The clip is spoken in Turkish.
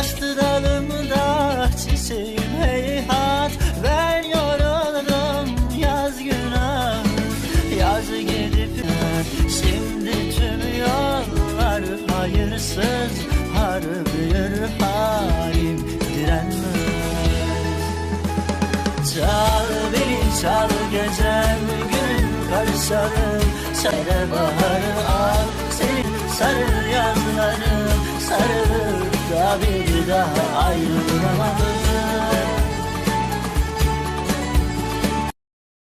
Açtı dalımı da çiçeğim heyhat Ben yoruldum yaz günah. Yaz gelip şimdi tüm yollar Hayırsız. Har bir halim direnmez. Çal beni çal gecem gün karışalım. Söyle baharı al senin sarı yazları bir daha ayrılamam